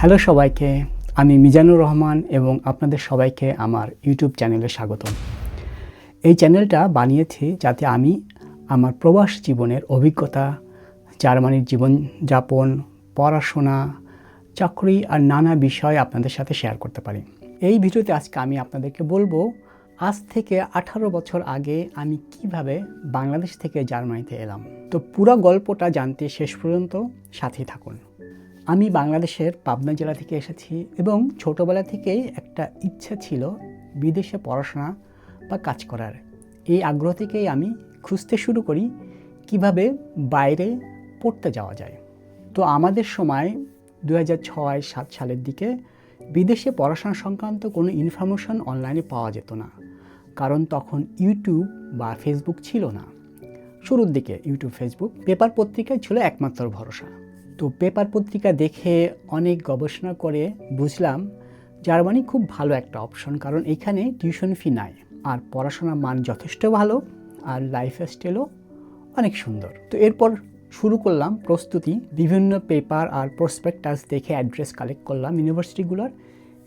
Hello সবাইকে, আমি মিজানুর রহমান এবং আপনাদের সবাইকে আমার ইউটিউব চ্যানেলে স্বাগতম। এই চ্যানেলটা বানিয়েছি যাতে আমি আমার প্রবাস জীবনের অভিজ্ঞতা, জার্মানির জীবনযাপন পড়াশোনা, চাকরি আর নানা বিষয় আপনাদের সাথে শেয়ার করতে পারি। এই ভিডিওতে আজকে আমি আপনাদেরকে বলব, আজ থেকে আঠারো বছর আগে আমি কীভাবে বাংলাদেশ থেকে জার্মানিতে এলাম। তো পুরো গল্পটা জানতে শেষ পর্যন্ত সাথেই থাকুন। আমি বাংলাদেশের পাবনা জেলা থেকে এসেছি এবং ছোটোবেলা থেকেই একটা ইচ্ছা ছিল বিদেশে পড়াশোনা বা কাজ করার। এই আগ্রহ থেকেই আমি খুঁজতে শুরু করি কীভাবে বাইরে পড়তে যাওয়া যায়। তো আমাদের সময় দু হাজার ছয় সাত সালের দিকে বিদেশে পড়াশোনা সংক্রান্ত কোনো ইনফরমেশন অনলাইনে পাওয়া যেত না। কারণ তখন ইউটিউব বা ফেসবুক ছিল না। শুরুর দিকে ইউটিউব, ফেসবুক, পেপার পত্রিকায় ছিল একমাত্র ভরসা। তো পেপার পত্রিকা দেখে অনেক গবেষণা করে বুঝলাম, জার্মানি খুব ভালো একটা অপশন, কারণ এখানে টিউশন ফি নাই, আর পড়াশোনার মান যথেষ্ট ভালো, আর লাইফ স্টাইলও অনেক সুন্দর। তো এরপর শুরু করলাম প্রস্তুতি, বিভিন্ন পেপার আর প্রসপেক্টাস দেখে অ্যাড্রেস কালেক্ট করলাম ইউনিভার্সিটিগুলোর,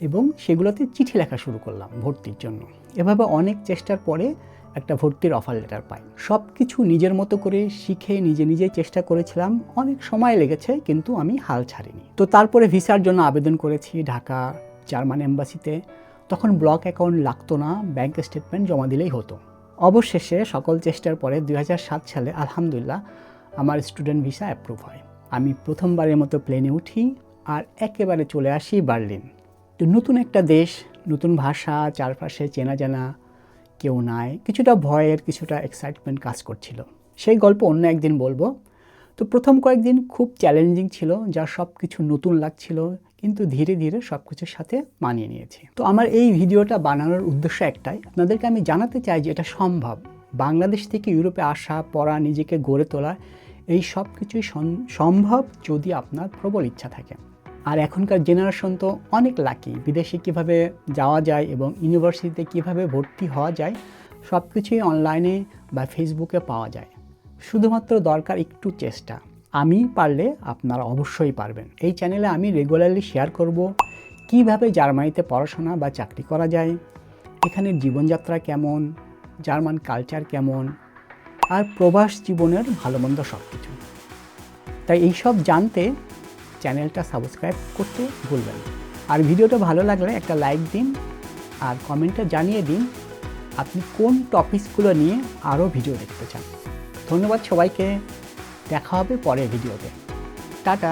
এবং সেগুলোতে চিঠি লেখা শুরু করলাম ভর্তির জন্য। এভাবে অনেক চেষ্টার পরে একটা ভর্তির অফার লেটার পাই। সব কিছু নিজের মতো করে শিখে নিজে নিজে চেষ্টা করেছিলাম। অনেক সময় লেগেছে, কিন্তু আমি হাল ছাড়িনি। তো তারপরে ভিসার জন্য আবেদন করেছি ঢাকা জার্মান এম্বাসিতে। তখন ব্লক অ্যাকাউন্ট লাগতো না ব্যাংক স্টেটমেন্ট জমা দিলেই হতো। অবশেষে সকল চেষ্টার পরে দুই হাজার সাত সালে আলহামদুলিল্লাহ আমার স্টুডেন্ট ভিসা অ্যাপ্রুভ হয়। আমি প্রথমবারের মতো প্লেনে উঠি আর একেবারে চলে আসি বার্লিন। তো নতুন একটা দেশ, নতুন ভাষা, চারপাশে চেনা জানা কেউ নাই, কিছুটা ভয়ের, কিছুটা এক্সাইটমেন্ট কাজ করছিল। সেই গল্প অন্য একদিন বলব। তো প্রথম কয়েকদিন খুব চ্যালেঞ্জিং ছিল, যা সব কিছু নতুন লাগছিল, কিন্তু ধীরে ধীরে সব কিছুর সাথে মানিয়ে নিয়েছি। তো আমার এই ভিডিওটা বানানোর উদ্দেশ্য একটাই, আপনাদেরকে আমি জানাতে চাই যে এটা সম্ভব। বাংলাদেশ থেকে ইউরোপে আসা, পড়া, নিজেকে গড়ে তোলা, এই সব কিছুই সম্ভব যদি আপনার প্রবল ইচ্ছা থাকে। আর এখনকার জেনারেশন তো অনেক লাকি বিদেশে কীভাবে যাওয়া যায় এবং ইউনিভার্সিটিতে কীভাবে ভর্তি হওয়া যায় সব কিছুই অনলাইনে বা ফেসবুকে পাওয়া যায়। শুধুমাত্র দরকার একটু চেষ্টা। আমি পারলে আপনারা অবশ্যই পারবেন। এই চ্যানেলে আমি রেগুলারলি শেয়ার করব কীভাবে জার্মানিতে পড়াশোনা বা চাকরি করা যায়, এখানের জীবনযাত্রা কেমন, জার্মান কালচার কেমন, আর প্রবাস জীবনের ভালো মন্দ সব কিছু তাই এইসব জানতে চ্যানেলটা সাবস্ক্রাইব করতে ভুলবেন। আর ভিডিওটা ভালো লাগলে একটা লাইক দিন আর কমেন্টে জানিয়ে দিন আপনি কোন টপিকসগুলো নিয়ে আরও ভিডিও দেখতে চান। ধন্যবাদ সবাইকে। দেখা হবে পরের ভিডিওতে। টাটা।